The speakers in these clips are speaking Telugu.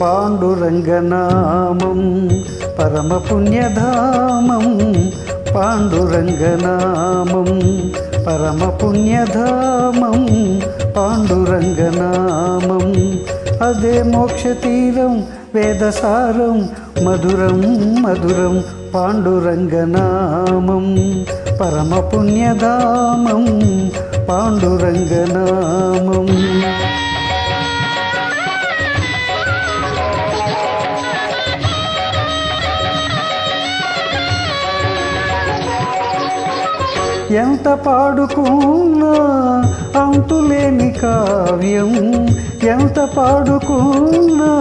పాండురంగనామం పరమ పుణ్యధామం పాండురంగనామం పరమ పుణ్యధామం పాండురంగనామం. అదే మోక్షతీరం వేదసారం మధురం మధురం పాండురంగనామం పరమ పుణ్యధామం ఎంత పాడుకున్నా అంతులేని కావ్యం. ఎంత పాడుకున్నా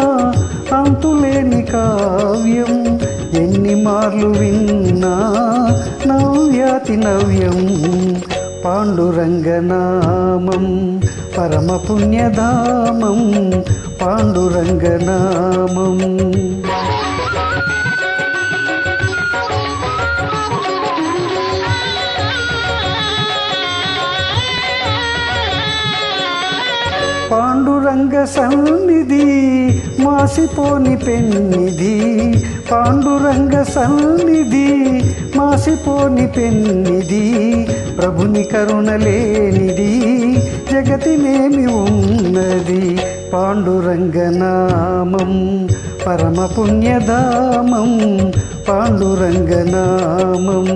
అంతులేని కావ్యం. ఎన్ని మార్లు విన్నా నవ్యాతి నవ్యం. పాండురంగనామం పరమ పుణ్యధామం పాండురంగనామం. పాండురంగ సన్నిధి మాసిపోని పెన్నిధి. పాండురంగ సన్నిధి మాసిపోని పెన్నిధి. ప్రభుని కరుణ లేనిది జగతినేమి ఉన్నది. పాండురంగనామం పరమ పుణ్యధామం పాండురంగనామం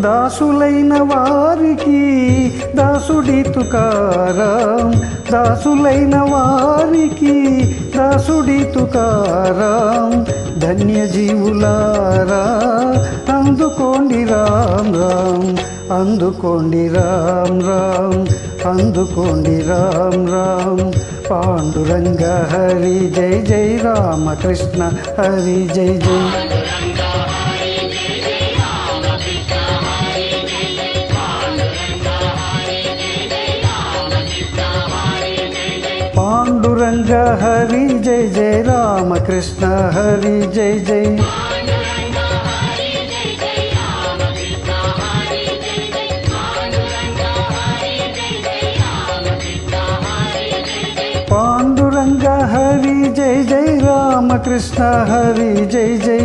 దాసులైన వారికి దాసుడి తుకారాం. దాసులైన వారికి దాసుడి తుకారాం. ధన్యజీవులారా అందుకోండి రామ్ రామ్ అందుకోండి రామ్ రామ్ అందుకోండి రామ్ రామ్. పాండురంగ హరి జై జై రామకృష్ణ హరి జై జై. గంగ హరి జయ జయ రామకృష్ణ హరి జయ జయ పాండురంగ హరి జయ జయ రామకృష్ణ హరి జయ జయ